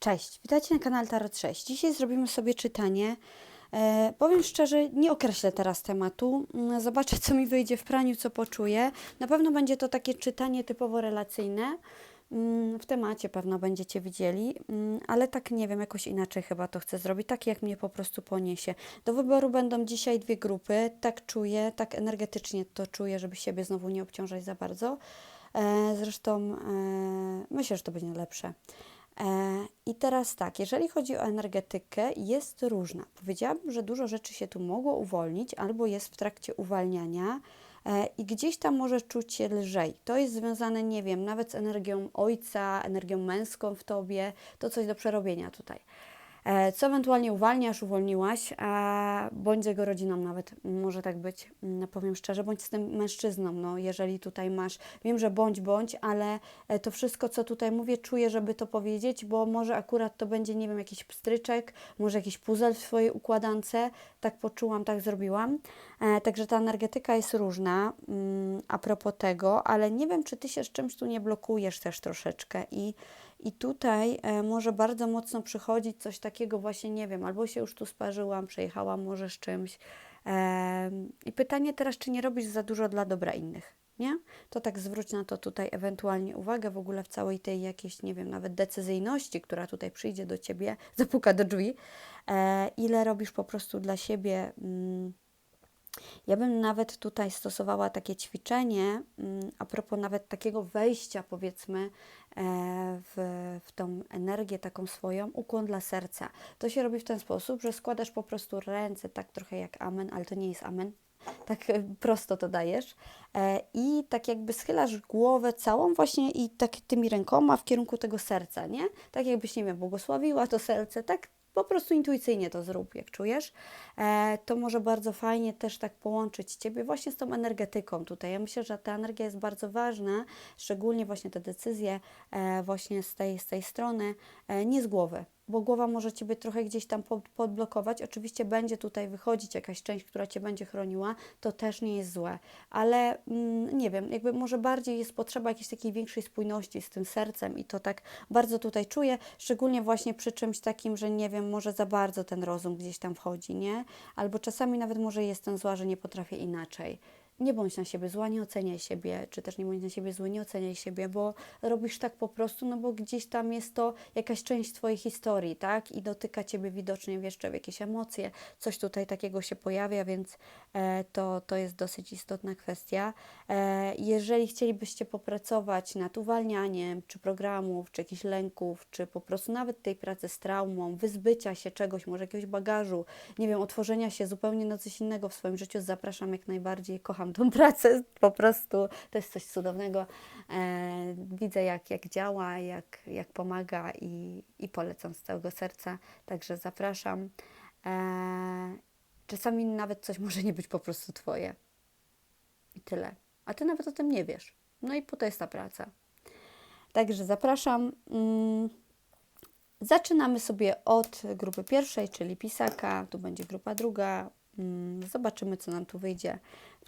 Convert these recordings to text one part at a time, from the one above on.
Cześć, witajcie na kanale Tarot 6. Dzisiaj zrobimy sobie czytanie. E, powiem szczerze, nie określę teraz tematu. Mm, Zobaczę, co mi wyjdzie w praniu, co poczuję. Na pewno będzie to takie czytanie typowo relacyjne. Mm, W temacie pewno będziecie widzieli, mm, ale tak nie wiem, jakoś inaczej chyba to chcę zrobić, tak jak mnie po prostu poniesie. Do wyboru będą dzisiaj dwie grupy, tak czuję, tak energetycznie to czuję, żeby siebie znowu nie obciążać za bardzo. E, Zresztą e, myślę, że to będzie lepsze. E, I teraz tak, jeżeli chodzi o energetykę, jest różna. Powiedziałabym, że dużo rzeczy się tu mogło uwolnić albo jest w trakcie uwalniania e, i gdzieś tam może czuć się lżej. To jest związane, nie wiem, nawet z energią ojca, energią męską w tobie, to coś do przerobienia tutaj. E, Co ewentualnie uwalniasz, uwolniłaś, bądź z jego rodziną nawet, może tak być, mm, powiem szczerze, bądź z tym mężczyzną, no jeżeli tutaj masz, wiem, że bądź, bądź, ale e, to wszystko, co tutaj mówię, czuję, żeby to powiedzieć, bo może akurat to będzie, nie wiem, jakiś pstryczek, może jakiś puzzle w Twojej układance, tak poczułam, tak zrobiłam, e, także ta energetyka jest różna mm, a propos tego, ale nie wiem, czy Ty się z czymś tu nie blokujesz też troszeczkę i i tutaj e, może bardzo mocno przychodzić coś takiego właśnie, nie wiem, albo się już tu sparzyłam, przejechałam może z czymś. Em, I pytanie teraz, czy nie robisz za dużo dla dobra innych, nie? To tak zwróć na to tutaj ewentualnie uwagę w ogóle w całej tej jakiejś, nie wiem, nawet decyzyjności, która tutaj przyjdzie do Ciebie, zapuka do drzwi. E, ile robisz po prostu dla siebie... Mm, ja bym nawet tutaj stosowała takie ćwiczenie, mm, a propos nawet takiego wejścia, powiedzmy, e, w, w tą energię taką swoją, ukłon dla serca. To się robi w ten sposób, że składasz po prostu ręce, tak trochę jak amen, ale to nie jest amen. Tak e, prosto to dajesz e, i tak jakby schylasz głowę całą właśnie i tak tymi rękoma w kierunku tego serca, nie? Tak jakbyś, nie wiem, błogosławiła to serce, tak po prostu intuicyjnie to zrób, jak czujesz. E, to może bardzo fajnie też tak połączyć Ciebie właśnie z tą energetyką tutaj. Ja myślę, że ta energia jest bardzo ważna, szczególnie właśnie te decyzje e, właśnie z tej, z tej strony, e, nie z głowy. Bo głowa może Ciebie trochę gdzieś tam pod, podblokować. Oczywiście będzie tutaj wychodzić jakaś część, która Cię będzie chroniła, to też nie jest złe. Ale mm, nie wiem, jakby może bardziej jest potrzeba jakiejś takiej większej spójności z tym sercem i to tak bardzo tutaj czuję, szczególnie właśnie przy czymś takim, że nie wiem, może za bardzo ten rozum gdzieś tam wchodzi, nie? Albo czasami nawet może jestem zła, że nie potrafię inaczej. Nie bądź na siebie zła, nie oceniaj siebie, czy też nie bądź na siebie zły, nie oceniaj siebie, bo robisz tak po prostu, no bo gdzieś tam jest to jakaś część Twojej historii, tak? I dotyka Ciebie widocznie jeszcze w jakieś emocje, coś tutaj takiego się pojawia, więc e, to, to jest dosyć istotna kwestia. E, jeżeli chcielibyście popracować nad uwalnianiem, czy programów, czy jakichś lęków, czy po prostu nawet tej pracy z traumą, wyzbycia się czegoś, może jakiegoś bagażu, nie wiem, otworzenia się zupełnie na coś innego w swoim życiu, zapraszam jak najbardziej, kocham tą pracę, po prostu to jest coś cudownego. E, widzę jak, jak działa, jak, jak pomaga i, i polecam z całego serca, także zapraszam. E, czasami nawet coś może nie być po prostu Twoje. I tyle. A Ty nawet o tym nie wiesz. No i po to jest ta praca. Także zapraszam. Mm, Zaczynamy sobie od grupy pierwszej, czyli pisaka. Tu będzie grupa druga. Mm, Zobaczymy, co nam tu wyjdzie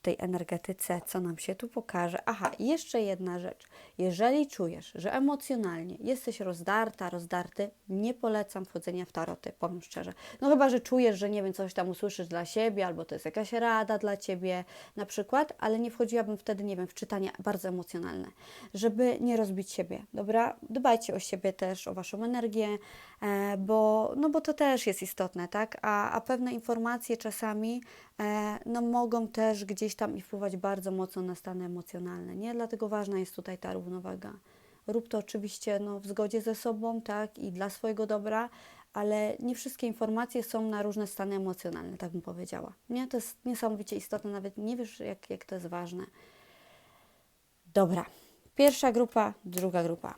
tej energetyce, co nam się tu pokaże. Aha, jeszcze jedna rzecz. Jeżeli czujesz, że emocjonalnie jesteś rozdarta, rozdarty, nie polecam wchodzenia w taroty, powiem szczerze. No chyba, że czujesz, że nie wiem, coś tam usłyszysz dla siebie, albo to jest jakaś rada dla ciebie na przykład, ale nie wchodziłabym wtedy, nie wiem, w czytania bardzo emocjonalne, żeby nie rozbić siebie, dobra? Dbajcie o siebie też, o waszą energię, e, bo, no bo to też jest istotne, tak? A, a pewne informacje czasami e, no, mogą też gdzieś tam i wpływać bardzo mocno na stany emocjonalne, nie? Dlatego ważna jest tutaj ta równowaga. Rób to oczywiście no, w zgodzie ze sobą, tak? I dla swojego dobra, ale nie wszystkie informacje są na różne stany emocjonalne, tak bym powiedziała. Nie? To jest niesamowicie istotne, nawet nie wiesz, jak, jak to jest ważne. Dobra. Pierwsza grupa, druga grupa.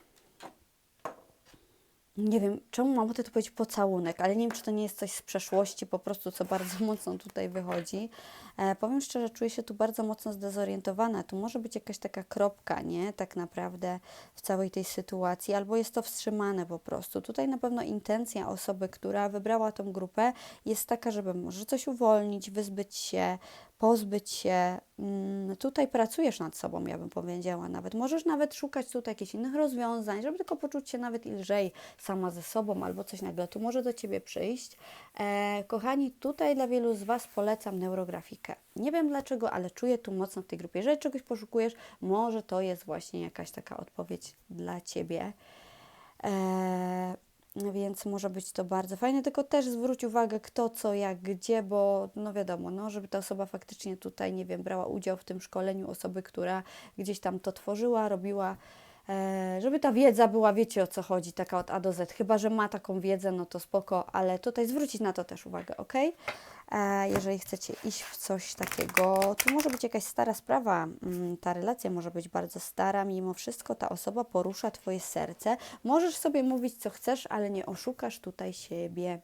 Nie wiem, czemu mam ochotę tu powiedzieć pocałunek, ale nie wiem, czy to nie jest coś z przeszłości, po prostu, co bardzo mocno tutaj wychodzi. E, powiem szczerze, czuję się tu bardzo mocno zdezorientowana. Tu może być jakaś taka kropka, nie? Tak naprawdę w całej tej sytuacji, albo jest to wstrzymane po prostu. Tutaj na pewno intencja osoby, która wybrała tą grupę, jest taka, żeby może coś uwolnić, wyzbyć się, pozbyć się. mm, Tutaj pracujesz nad sobą, ja bym powiedziała nawet. Możesz nawet szukać tutaj jakichś innych rozwiązań, żeby tylko poczuć się nawet lżej sama ze sobą albo coś nagle tu może do Ciebie przyjść. E, kochani, tutaj dla wielu z Was polecam neurografikę. Nie wiem dlaczego, ale czuję tu mocno w tej grupie. Jeżeli czegoś poszukujesz, może to jest właśnie jakaś taka odpowiedź dla Ciebie. E, więc może być to bardzo fajne, tylko też zwróć uwagę kto, co, jak, gdzie, bo no wiadomo, no, żeby ta osoba faktycznie tutaj, nie wiem, brała udział w tym szkoleniu, osoby, która gdzieś tam to tworzyła, robiła, e, żeby ta wiedza była, wiecie o co chodzi, taka od A do Z. Chyba, że ma taką wiedzę, no to spoko, ale tutaj zwrócić na to też uwagę, ok? Jeżeli chcecie iść w coś takiego, tu może być jakaś stara sprawa, mm, ta relacja może być bardzo stara, mimo wszystko ta osoba porusza Twoje serce. Możesz sobie mówić co chcesz, ale nie oszukasz tutaj siebie.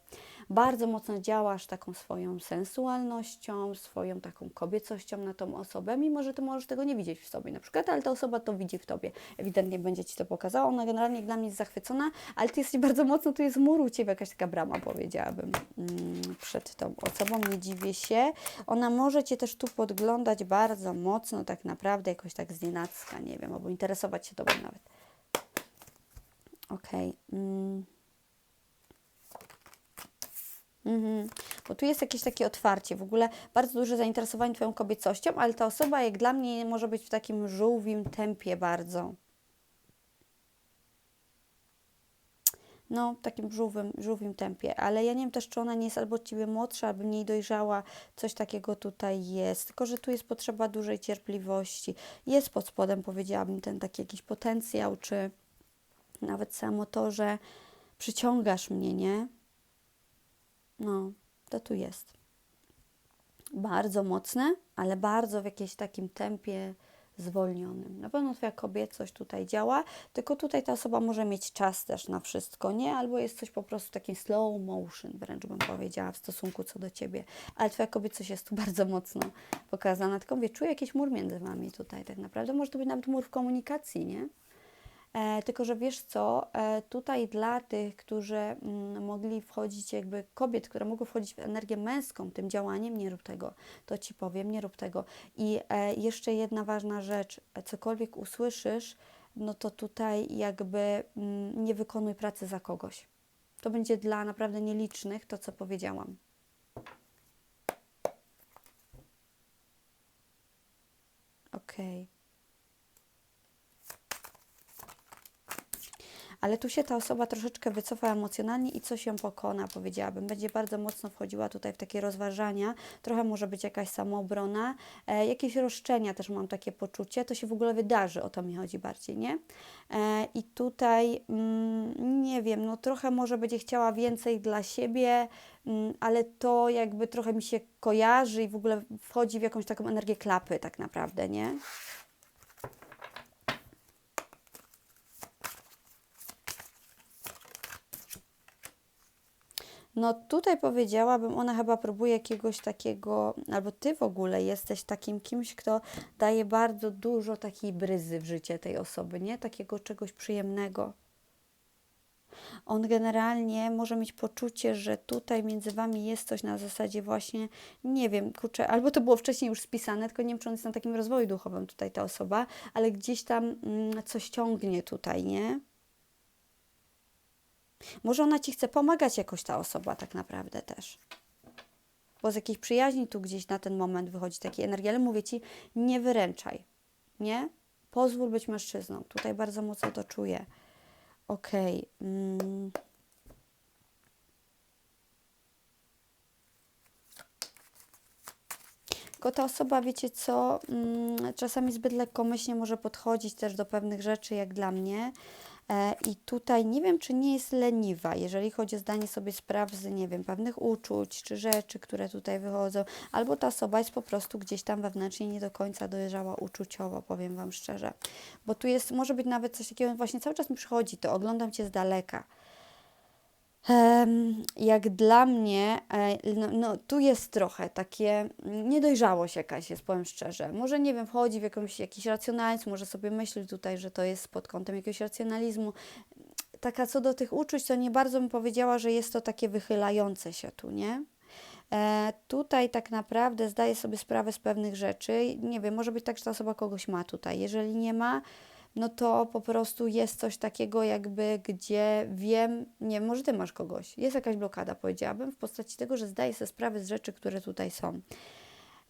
Bardzo mocno działasz taką swoją sensualnością, swoją taką kobiecością na tą osobę, mimo że Ty możesz tego nie widzieć w sobie na przykład, ale ta osoba to widzi w Tobie. Ewidentnie będzie Ci to pokazała, ona generalnie dla mnie jest zachwycona, ale Ty jesteś bardzo mocno, tu jest mur u Ciebie, jakaś taka brama powiedziałabym mm, przed tą osobą, nie dziwię się. Ona może Cię też tu podglądać bardzo mocno, tak naprawdę, jakoś tak znienacka, nie wiem, albo interesować się Tobą nawet. Okej. Mm. Mhm. Bo tu jest jakieś takie otwarcie, w ogóle bardzo duże zainteresowanie Twoją kobiecością, ale ta osoba, jak dla mnie, może być w takim żółwim tempie bardzo. No, w takim żółwym, żółwim tempie, ale ja nie wiem też, czy ona nie jest albo od Ciebie młodsza, albo mniej dojrzała, coś takiego tutaj jest, tylko że tu jest potrzeba dużej cierpliwości. Jest pod spodem, powiedziałabym, ten taki jakiś potencjał, czy nawet samo to, że przyciągasz mnie, nie? No, to tu jest. Bardzo mocne, ale bardzo w jakimś takim tempie zwolnionym. Na pewno Twoja kobiecość tutaj działa, tylko tutaj ta osoba może mieć czas też na wszystko, nie? Albo jest coś po prostu takim slow motion, wręcz bym powiedziała, w stosunku co do Ciebie. Ale Twoja kobiecość jest tu bardzo mocno pokazana. Tylko mówię, czuję jakiś mur między Wami tutaj tak naprawdę. Może to być nawet mur w komunikacji, nie? E, tylko, że wiesz co, e, tutaj dla tych, którzy mm, mogli wchodzić, jakby kobiet, które mogły wchodzić w energię męską tym działaniem, nie rób tego. To ci powiem, nie rób tego. I e, jeszcze jedna ważna rzecz, cokolwiek usłyszysz, no to tutaj jakby mm, nie wykonuj pracy za kogoś. To będzie dla naprawdę nielicznych to, co powiedziałam. Okej. Ale tu się ta osoba troszeczkę wycofa emocjonalnie i coś ją pokona, powiedziałabym. Będzie bardzo mocno wchodziła tutaj w takie rozważania, trochę może być jakaś samoobrona, e, jakieś roszczenia też mam takie poczucie, to się w ogóle wydarzy, o to mi chodzi bardziej, nie? E, I tutaj, mm, nie wiem, no trochę może będzie chciała więcej dla siebie, mm, ale to jakby trochę mi się kojarzy i w ogóle wchodzi w jakąś taką energię klapy tak naprawdę, nie? No tutaj powiedziałabym, ona chyba próbuje jakiegoś takiego, albo ty w ogóle jesteś takim kimś, kto daje bardzo dużo takiej bryzy w życie tej osoby, nie? Takiego czegoś przyjemnego. On generalnie może mieć poczucie, że tutaj między wami jest coś na zasadzie właśnie, nie wiem, kurczę, albo to było wcześniej już spisane, tylko nie wiem, czy on jest na takim rozwoju duchowym tutaj ta osoba, ale gdzieś tam mm, coś ciągnie tutaj, nie? Może ona ci chce pomagać jakoś ta osoba tak naprawdę też. Bo z jakiejś przyjaźni tu gdzieś na ten moment wychodzi takiej energii, ale mówię ci, nie wyręczaj, nie? Pozwól być mężczyzną. Tutaj bardzo mocno to czuję. Okej. Okay. Mm. Tylko ta osoba, wiecie co, mm, czasami zbyt lekkomyślnie może podchodzić też do pewnych rzeczy, jak dla mnie. E, I tutaj nie wiem, czy nie jest leniwa, jeżeli chodzi o zdanie sobie sprawy z, nie wiem, pewnych uczuć czy rzeczy, które tutaj wychodzą, albo ta osoba jest po prostu gdzieś tam wewnętrznie nie do końca dojrzała uczuciowo, powiem Wam szczerze. Bo tu jest, może być nawet coś takiego, właśnie cały czas mi przychodzi to, oglądam Cię z daleka. Jak dla mnie, e, no, no, tu jest trochę takie niedojrzałość jakaś jest, powiem szczerze. Może nie wiem, wchodzi w jakąś, jakiś racjonalizm, może sobie myśli tutaj, że to jest pod kątem jakiegoś racjonalizmu. Taka co do tych uczuć, to nie bardzo bym powiedziała, że jest to takie wychylające się tu, nie? E, tutaj tak naprawdę zdaje sobie sprawę z pewnych rzeczy. Nie wiem, może być tak, że ta osoba kogoś ma tutaj. Jeżeli nie ma, no to po prostu jest coś takiego, jakby gdzie wiem, nie może ty masz kogoś. Jest jakaś blokada, powiedziałabym, w postaci tego, że zdaję sobie sprawę z rzeczy, które tutaj są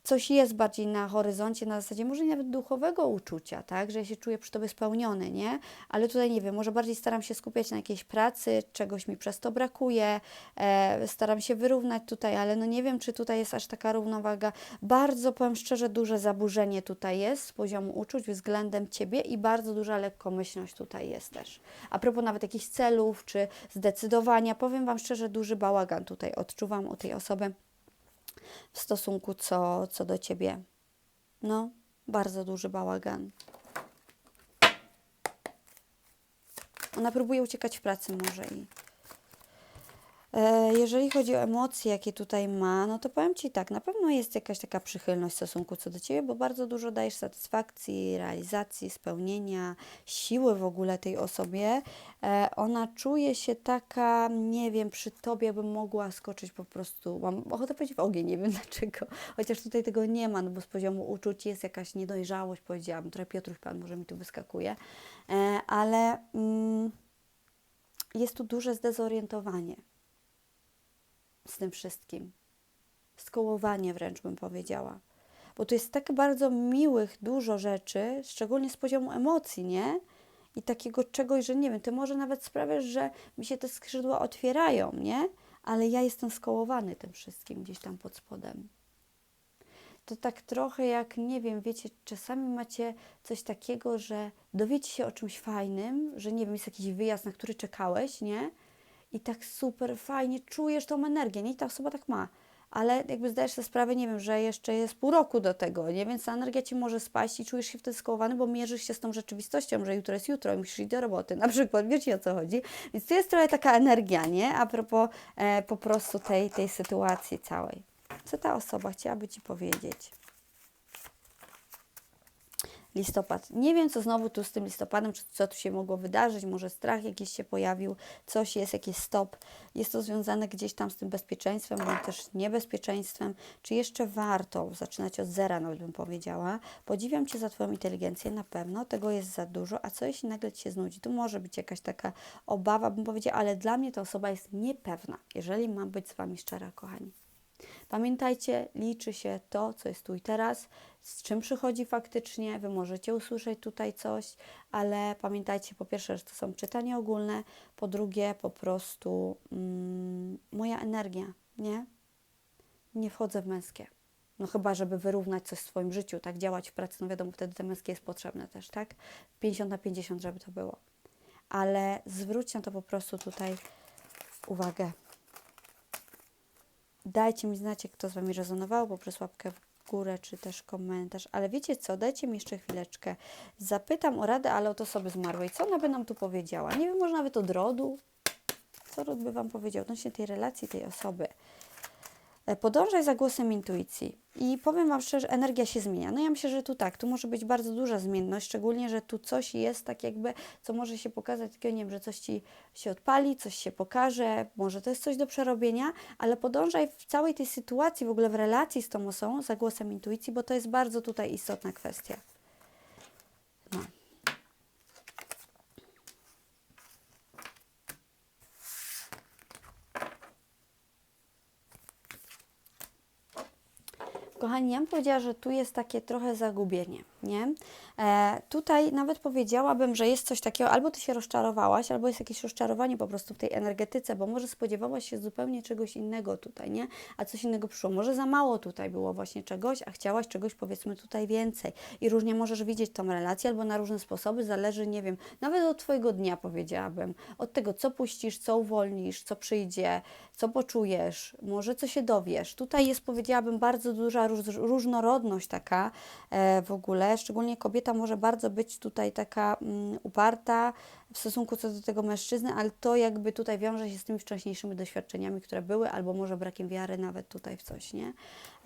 coś jest bardziej na horyzoncie, na zasadzie może nawet duchowego uczucia, tak, że ja się czuję przy Tobie spełniony, nie? Ale tutaj nie wiem, może bardziej staram się skupiać na jakiejś pracy, czegoś mi przez to brakuje, e, staram się wyrównać tutaj, ale no nie wiem, czy tutaj jest aż taka równowaga. Bardzo, powiem szczerze, duże zaburzenie tutaj jest z poziomu uczuć względem Ciebie i bardzo duża lekkomyślność tutaj jest też. A propos nawet jakichś celów, czy zdecydowania, powiem Wam szczerze, duży bałagan tutaj odczuwam u tej osoby w stosunku co, co do ciebie. No, bardzo duży bałagan. Ona próbuje uciekać w pracy może i Jeżeli chodzi o emocje, jakie tutaj ma, no to powiem Ci tak, na pewno jest jakaś taka przychylność w stosunku co do Ciebie, bo bardzo dużo dajesz satysfakcji, realizacji, spełnienia, siły w ogóle tej osobie. E, Ona czuje się taka, nie wiem, przy Tobie by mogła skoczyć po prostu, mam ochotę powiedzieć w ogień, nie wiem dlaczego, chociaż tutaj tego nie ma, no bo z poziomu uczuć jest jakaś niedojrzałość, powiedziałabym, trochę Piotruś Pan może mi tu wyskakuje, E, ale mm, jest tu duże zdezorientowanie z tym wszystkim. Skołowanie wręcz bym powiedziała. Bo tu jest tak bardzo miłych, dużo rzeczy, szczególnie z poziomu emocji, nie? I takiego czegoś, że nie wiem, ty może nawet sprawiasz, że mi się te skrzydła otwierają, nie? Ale ja jestem skołowany tym wszystkim gdzieś tam pod spodem. To tak trochę jak, nie wiem, wiecie, czasami macie coś takiego, że dowiecie się o czymś fajnym, że nie wiem, jest jakiś wyjazd, na który czekałeś, nie? I tak super fajnie czujesz tą energię, nie? I ta osoba tak ma. Ale jakby zdajesz sobie sprawę, nie wiem, że jeszcze jest pół roku do tego, nie? Więc ta energia Ci może spaść i czujesz się wtedy skołowany, bo mierzysz się z tą rzeczywistością, że jutro jest jutro i musisz iść do roboty, na przykład, wiecie o co chodzi? Więc to jest trochę taka energia, nie? A propos e, po prostu tej, tej sytuacji całej. Co ta osoba chciałaby Ci powiedzieć? Listopad. Nie wiem, co znowu tu z tym listopadem, czy co tu się mogło wydarzyć, może strach jakiś się pojawił, coś jest, jakiś stop. Jest to związane gdzieś tam z tym bezpieczeństwem, bądź też niebezpieczeństwem. Czy jeszcze warto zaczynać od zera, nawet bym powiedziała. Podziwiam Cię za Twoją inteligencję, na pewno, tego jest za dużo, a co jeśli nagle Ci się znudzi? Tu może być jakaś taka obawa, bym powiedziała, ale dla mnie ta osoba jest niepewna, jeżeli mam być z Wami szczera, kochani. Pamiętajcie, liczy się to, co jest tu i teraz, z czym przychodzi faktycznie. Wy możecie usłyszeć tutaj coś, ale pamiętajcie po pierwsze, że to są czytania ogólne, po drugie po prostu mm, moja energia, nie? Nie wchodzę w męskie. No chyba, żeby wyrównać coś w swoim życiu, tak działać w pracy, no wiadomo, wtedy te męskie jest potrzebne też, tak? 50 na 50, żeby to było. Ale zwróćcie na to po prostu tutaj uwagę. Dajcie mi znać, jak to z Wami rezonowało, poprzez łapkę w górę, czy też komentarz. Ale wiecie co, dajcie mi jeszcze chwileczkę. Zapytam o radę, ale od osoby zmarłej. Co ona by nam tu powiedziała? Nie wiem, może nawet od rodu? Co ród by Wam powiedział odnośnie tej relacji, tej osoby? E, Podążaj za głosem intuicji. I powiem Wam szczerze, energia się zmienia. No ja myślę, że tu tak, tu może być bardzo duża zmienność, szczególnie, że tu coś jest tak jakby, co może się pokazać, takiego nie wiem, że coś Ci się odpali, coś się pokaże, może to jest coś do przerobienia, ale podążaj w całej tej sytuacji, w ogóle w relacji z tą osobą, za głosem intuicji, bo to jest bardzo tutaj istotna kwestia. No. Kochani, ja bym powiedziała, że tu jest takie trochę zagubienie, nie? E, tutaj nawet powiedziałabym, że jest coś takiego, albo ty się rozczarowałaś, albo jest jakieś rozczarowanie po prostu w tej energetyce, bo może spodziewałaś się zupełnie czegoś innego tutaj, nie? A coś innego przyszło. Może za mało tutaj było właśnie czegoś, a chciałaś czegoś powiedzmy tutaj więcej. I różnie możesz widzieć tą relację, albo na różne sposoby, zależy, nie wiem, nawet od Twojego dnia powiedziałabym, od tego, co puścisz, co uwolnisz, co przyjdzie, co poczujesz, może co się dowiesz. Tutaj jest, powiedziałabym, bardzo duża róż, różnorodność taka e, w ogóle, szczególnie kobieta może bardzo być tutaj taka mm, uparta, w stosunku co do tego mężczyzny, ale to jakby tutaj wiąże się z tymi wcześniejszymi doświadczeniami, które były, albo może brakiem wiary nawet tutaj w coś, nie?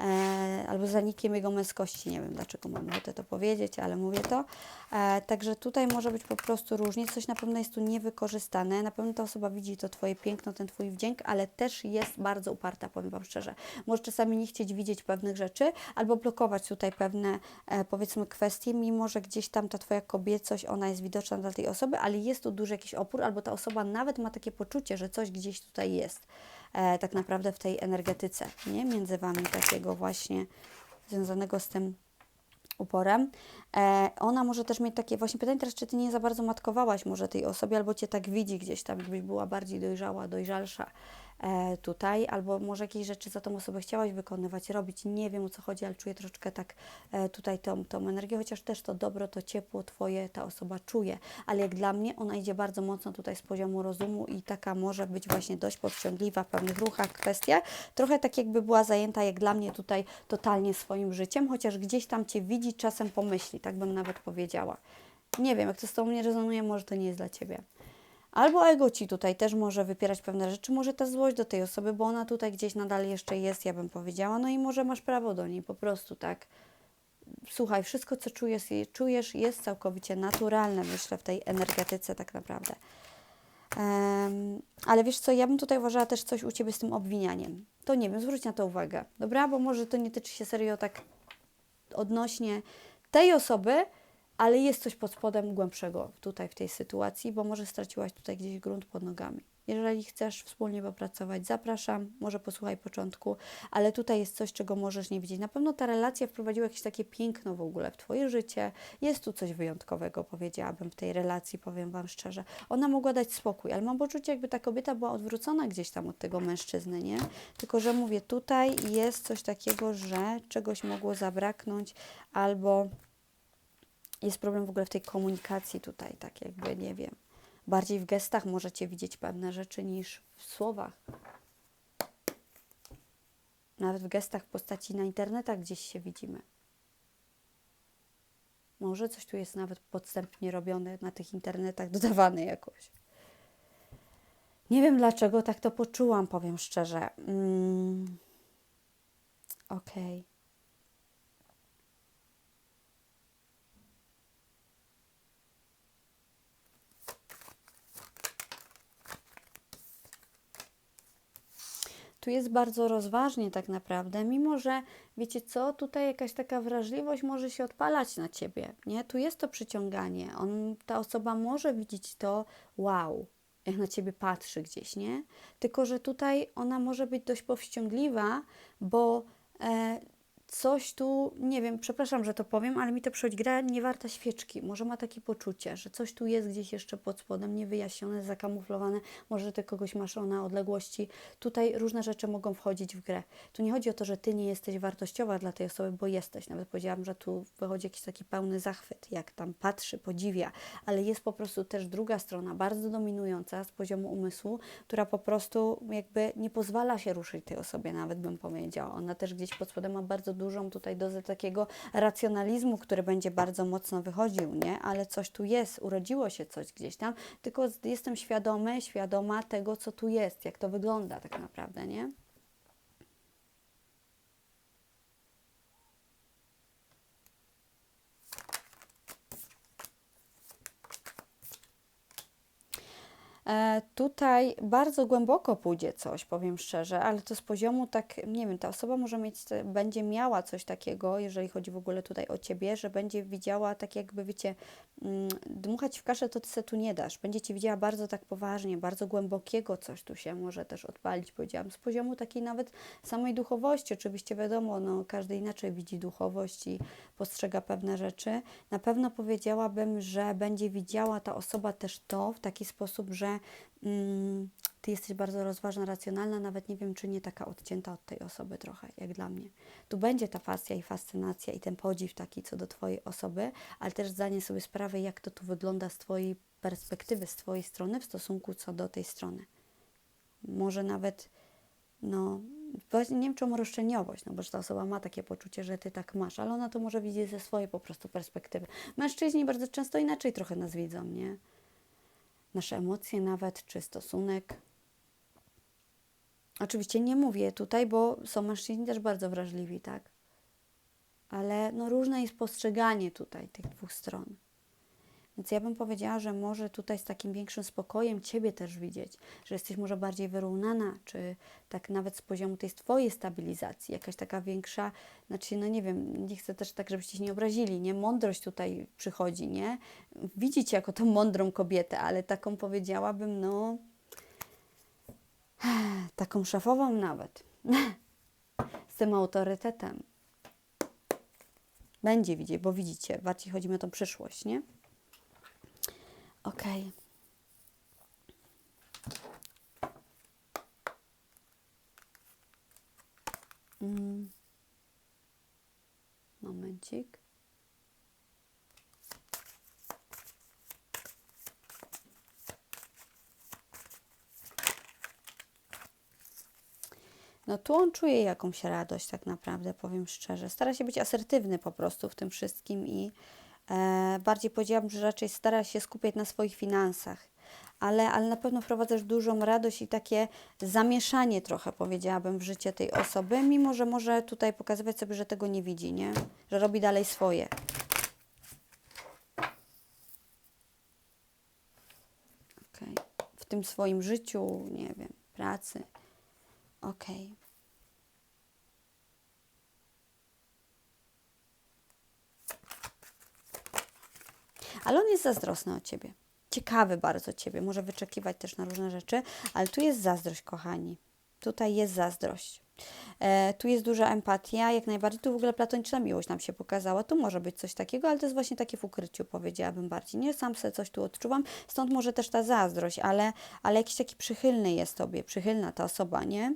E, albo zanikiem jego męskości, nie wiem dlaczego mam ochotę to powiedzieć, ale mówię to. E, także tutaj może być po prostu różnie, coś na pewno jest tu niewykorzystane, na pewno ta osoba widzi to Twoje piękno, ten Twój wdzięk, ale też jest bardzo uparta, powiem Wam szczerze. Może czasami nie chcieć widzieć pewnych rzeczy, albo blokować tutaj pewne, e, powiedzmy, kwestie, mimo że gdzieś tam ta Twoja kobiecość, ona jest widoczna dla tej osoby, ale jest tu duży jakiś opór, albo ta osoba nawet ma takie poczucie, że coś gdzieś tutaj jest, e, tak naprawdę w tej energetyce, nie? Między Wami takiego właśnie związanego z tym uporem. E, ona może też mieć takie właśnie pytanie teraz, czy Ty nie za bardzo matkowałaś może tej osobie, albo Cię tak widzi gdzieś tam, jakbyś była bardziej dojrzała, dojrzalsza tutaj, albo może jakieś rzeczy za tą osobę chciałaś wykonywać, robić, nie wiem o co chodzi, ale czuję troszeczkę tak e, tutaj tą, tą energię, chociaż też to dobro, to ciepło Twoje ta osoba czuje, ale jak dla mnie ona idzie bardzo mocno tutaj z poziomu rozumu i taka może być właśnie dość powściągliwa w pewnych ruchach, kwestiach, trochę tak jakby była zajęta jak dla mnie tutaj totalnie swoim życiem, chociaż gdzieś tam Cię widzi, czasem pomyśli, tak bym nawet powiedziała. Nie wiem, jak to z Tobą nie rezonuje, może to nie jest dla Ciebie. Albo ego ci tutaj też może wypierać pewne rzeczy, może ta złość do tej osoby, bo ona tutaj gdzieś nadal jeszcze jest, ja bym powiedziała, no i może masz prawo do niej, po prostu tak. Słuchaj, wszystko co czujesz, czujesz jest całkowicie naturalne, myślę, w tej energetyce tak naprawdę. Um, ale wiesz co, ja bym tutaj uważała też coś u Ciebie z tym obwinianiem. To nie wiem, zwróć na to uwagę, dobra? Bo może to nie tyczy się serio tak odnośnie tej osoby, ale jest coś pod spodem głębszego tutaj w tej sytuacji, bo może straciłaś tutaj gdzieś grunt pod nogami. Jeżeli chcesz wspólnie popracować, zapraszam, może posłuchaj początku, ale tutaj jest coś, czego możesz nie widzieć. Na pewno ta relacja wprowadziła jakieś takie piękno w ogóle w Twoje życie. Jest tu coś wyjątkowego, powiedziałabym, w tej relacji, powiem Wam szczerze. Ona mogła dać spokój, ale mam poczucie, jakby ta kobieta była odwrócona gdzieś tam od tego mężczyzny, nie? Tylko, że mówię, tutaj jest coś takiego, że czegoś mogło zabraknąć albo jest problem w ogóle w tej komunikacji tutaj, tak jakby, nie wiem, bardziej w gestach możecie widzieć pewne rzeczy niż w słowach. Nawet w gestach w postaci na internetach gdzieś się widzimy. Może coś tu jest nawet podstępnie robione na tych internetach, dodawane jakoś. Nie wiem dlaczego tak to poczułam, powiem szczerze. Mm. Okej. Okay. Tu jest bardzo rozważnie tak naprawdę, mimo że wiecie co, tutaj jakaś taka wrażliwość może się odpalać na ciebie, nie? Tu jest to przyciąganie. On, ta osoba może widzieć to, wow, jak na ciebie patrzy gdzieś, nie? Tylko, że tutaj ona może być dość powściągliwa, bo e, coś tu, nie wiem, przepraszam, że to powiem, ale mi to przychodzi, gra nie warta świeczki. Może ma takie poczucie, że coś tu jest gdzieś jeszcze pod spodem, niewyjaśnione, zakamuflowane, może ty kogoś masz na odległości. Tutaj różne rzeczy mogą wchodzić w grę. Tu nie chodzi o to, że ty nie jesteś wartościowa dla tej osoby, bo jesteś. Nawet powiedziałam, że tu wychodzi jakiś taki pełny zachwyt, jak tam patrzy, podziwia, ale jest po prostu też druga strona, bardzo dominująca z poziomu umysłu, która po prostu jakby nie pozwala się ruszyć tej osobie, nawet bym powiedziała. Ona też gdzieś pod spodem ma bardzo dużą tutaj dozę takiego racjonalizmu, który będzie bardzo mocno wychodził, nie? Ale coś tu jest, urodziło się coś gdzieś tam, tylko jestem świadomy, świadoma tego, co tu jest, jak to wygląda tak naprawdę, nie? Tutaj bardzo głęboko pójdzie coś, powiem szczerze, ale to z poziomu tak, nie wiem, ta osoba może mieć, będzie miała coś takiego, jeżeli chodzi w ogóle tutaj o Ciebie, że będzie widziała tak jakby, wiecie, mm, dmuchać w kaszę to Ty se tu nie dasz. Będzie Cię widziała bardzo tak poważnie, bardzo głębokiego coś tu się może też odpalić, powiedziałam, z poziomu takiej nawet samej duchowości. Oczywiście wiadomo, no każdy inaczej widzi duchowość i postrzega pewne rzeczy. Na pewno powiedziałabym, że będzie widziała ta osoba też to w taki sposób, że mm, ty jesteś bardzo rozważna, racjonalna, nawet nie wiem, czy nie taka odcięta od tej osoby trochę, jak dla mnie. Tu będzie ta pasja i fascynacja i ten podziw taki co do Twojej osoby, ale też zdanie sobie sprawy, jak to tu wygląda z Twojej perspektywy, z Twojej strony w stosunku co do tej strony. Może nawet, no, nie wiem czemu roszczeniowość, no bo ta osoba ma takie poczucie, że Ty tak masz, ale ona to może widzieć ze swojej po prostu perspektywy. Mężczyźni bardzo często inaczej trochę nas widzą, nie? Nasze emocje nawet, czy stosunek. Oczywiście nie mówię tutaj, bo są mężczyźni też bardzo wrażliwi, tak? Ale no różne jest postrzeganie tutaj tych dwóch stron. Więc ja bym powiedziała, że może tutaj z takim większym spokojem Ciebie też widzieć, że jesteś może bardziej wyrównana, czy tak nawet z poziomu tej Twojej stabilizacji, jakaś taka większa, znaczy, no nie wiem, nie chcę też tak, żebyście się nie obrazili, nie? Mądrość tutaj przychodzi, nie? Widzicie jako tą mądrą kobietę, ale taką powiedziałabym, no, taką szefową nawet, z tym autorytetem. Będzie widzieć, bo widzicie, bardziej chodzi mi o tą przyszłość, nie? Okej. Mm. Momencik. No tu on czuje jakąś radość tak naprawdę, powiem szczerze. Stara się być asertywny po prostu w tym wszystkim i bardziej powiedziałabym, że raczej stara się skupiać na swoich finansach. Ale, ale na pewno wprowadzasz dużą radość i takie zamieszanie trochę, powiedziałabym, w życie tej osoby, mimo że może tutaj pokazywać sobie, że tego nie widzi, nie? Że robi dalej swoje. W tym swoim życiu, nie wiem, pracy. Okej. Ale on jest zazdrosny o Ciebie. Ciekawy bardzo Ciebie. Może wyczekiwać też na różne rzeczy, ale tu jest zazdrość, kochani. Tutaj jest zazdrość. E, tu jest duża empatia, jak najbardziej. Tu w ogóle platoniczna miłość nam się pokazała. Tu może być coś takiego, ale to jest właśnie takie w ukryciu, powiedziałabym bardziej. Nie, sam sobie coś tu odczuwam, stąd może też ta zazdrość, ale, ale jakiś taki przychylny jest Tobie, przychylna ta osoba, nie?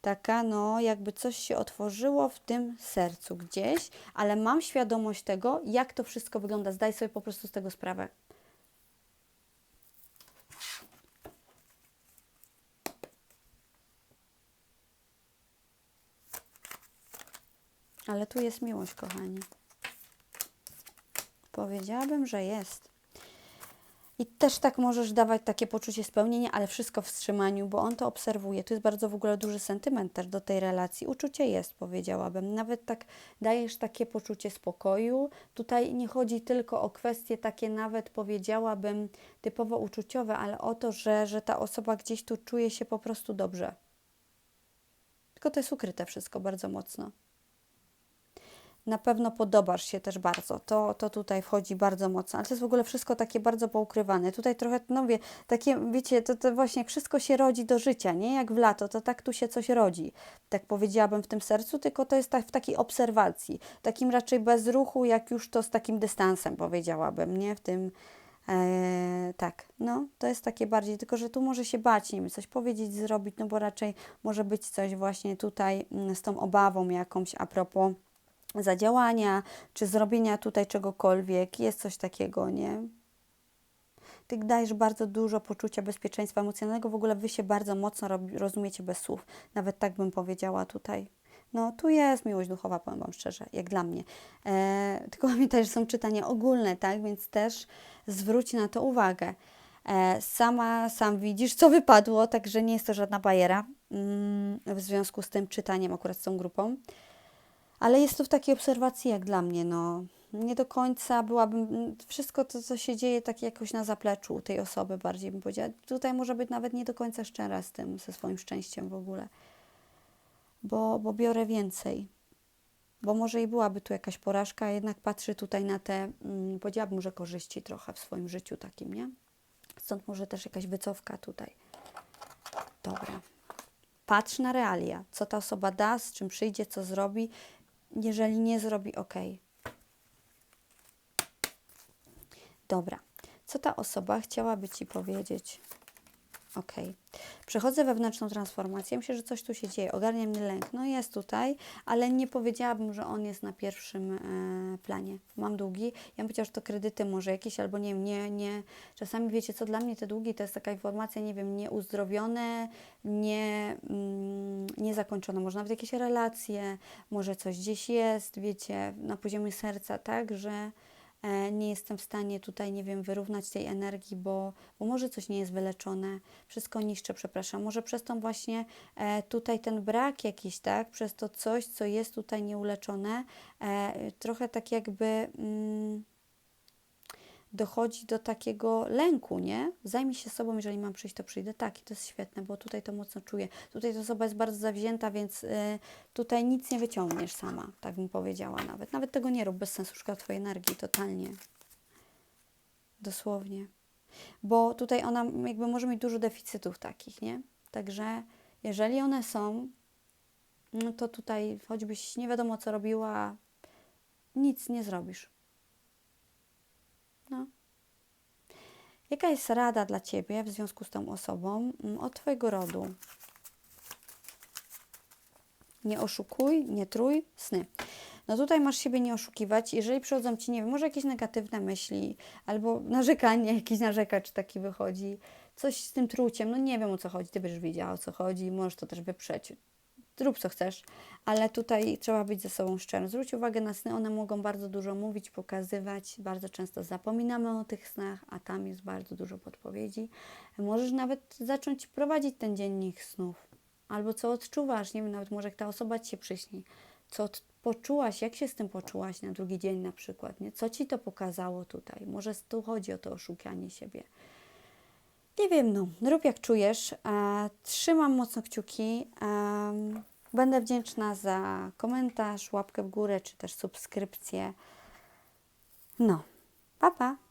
Taka, no jakby coś się otworzyło w tym sercu gdzieś, ale mam świadomość tego, jak to wszystko wygląda. Zdaj sobie po prostu z tego sprawę. Ale tu jest miłość, kochani. Powiedziałabym, że jest. I też tak możesz dawać takie poczucie spełnienia, ale wszystko w wstrzymaniu, bo on to obserwuje. Tu jest bardzo w ogóle duży sentyment też do tej relacji. Uczucie jest, powiedziałabym. Nawet tak dajesz takie poczucie spokoju. Tutaj nie chodzi tylko o kwestie takie nawet, powiedziałabym, typowo uczuciowe, ale o to, że, że ta osoba gdzieś tu czuje się po prostu dobrze. Tylko to jest ukryte wszystko bardzo mocno na pewno podobasz się też bardzo. To, to tutaj wchodzi bardzo mocno, ale to jest w ogóle wszystko takie bardzo poukrywane. Tutaj trochę, no wie, takie, wiecie, to, to właśnie wszystko się rodzi do życia, nie? Jak w lato, to tak tu się coś rodzi. Tak powiedziałabym w tym sercu, tylko to jest tak w takiej obserwacji, takim raczej bez ruchu, jak już to z takim dystansem powiedziałabym, nie? W tym, Eee, tak, no to jest takie bardziej, tylko że tu może się bać, wiem, coś powiedzieć, zrobić, no bo raczej może być coś właśnie tutaj mm, z tą obawą jakąś a propos zadziałania, czy zrobienia tutaj czegokolwiek. Jest coś takiego, nie? Ty dajesz bardzo dużo poczucia bezpieczeństwa emocjonalnego. W ogóle wy się bardzo mocno rozumiecie bez słów. Nawet tak bym powiedziała tutaj. No, tu jest miłość duchowa, powiem Wam szczerze, jak dla mnie. E, tylko pamiętaj, że są czytania ogólne, tak? Więc też zwróć na to uwagę. E, sama, sam widzisz, co wypadło, także nie jest to żadna bajera mm, w związku z tym czytaniem akurat z tą grupą. Ale jest to w takiej obserwacji jak dla mnie, no. Nie do końca byłabym, wszystko to, co się dzieje, tak jakoś na zapleczu tej osoby bardziej bym powiedziała. Tutaj może być nawet nie do końca szczera z tym, ze swoim szczęściem w ogóle. Bo, bo biorę więcej. Bo może i byłaby tu jakaś porażka, a jednak patrzy tutaj na te, mm, powiedziałabym, że korzyści trochę w swoim życiu takim, nie? Stąd może też jakaś wycofka tutaj. Dobra. Patrz na realia, co ta osoba da, z czym przyjdzie, co zrobi jeżeli nie zrobi ok. Dobra. Co ta osoba chciałaby Ci powiedzieć? Ok. Przechodzę wewnętrzną transformację. Myślę, że coś tu się dzieje. Ogarnia mnie lęk. No jest tutaj, ale nie powiedziałabym, że on jest na pierwszym e, planie. Mam długi. Ja bym powiedziała, że to kredyty może jakieś, albo nie wiem, nie, nie. Czasami wiecie, co dla mnie te długi to jest taka informacja, nie wiem, nieuzdrowione, nie, mm, niezakończone. Może nawet jakieś relacje, może coś gdzieś jest, wiecie, na poziomie serca, tak, że nie jestem w stanie tutaj, nie wiem, wyrównać tej energii, bo, bo może coś nie jest wyleczone, wszystko niszczę, przepraszam, może przez tą właśnie e, tutaj ten brak jakiś, tak, przez to coś, co jest tutaj nieuleczone, e, trochę tak jakby... Mm, dochodzi do takiego lęku, nie? Zajmij się sobą, jeżeli mam przyjść, to przyjdę. Tak, i to jest świetne, bo tutaj to mocno czuję. Tutaj ta osoba jest bardzo zawzięta, więc y, tutaj nic nie wyciągniesz sama, tak bym powiedziała nawet. Nawet tego nie rób, bez sensu, szkoda Twojej energii, totalnie. Dosłownie. Bo tutaj ona jakby może mieć dużo deficytów takich, nie? Także jeżeli one są, no to tutaj choćbyś nie wiadomo co robiła, nic nie zrobisz. No. Jaka jest rada dla Ciebie w związku z tą osobą mm, od Twojego rodu? Nie oszukuj, nie trój, sny. No tutaj masz siebie nie oszukiwać. Jeżeli przychodzą Ci, nie wiem, może jakieś negatywne myśli, albo narzekanie, jakiś narzekacz taki wychodzi, coś z tym truciem, no nie wiem o co chodzi, Ty będziesz wiedziała o co chodzi, możesz to też wyprzeć. Rób co chcesz, ale tutaj trzeba być ze sobą szczerym. Zwróć uwagę na sny, one mogą bardzo dużo mówić, pokazywać. Bardzo często zapominamy o tych snach, a tam jest bardzo dużo podpowiedzi. Możesz nawet zacząć prowadzić ten dziennik snów. Albo co odczuwasz, nie wiem, nawet może jak ta osoba Ci się przyśni. Co poczułaś, jak się z tym poczułaś na drugi dzień na przykład, nie? Co Ci to pokazało tutaj? Może tu chodzi o to oszukanie siebie. Nie wiem, no, rób jak czujesz. Trzymam mocno kciuki. będę wdzięczna za komentarz, łapkę w górę, czy też subskrypcję. No, pa pa!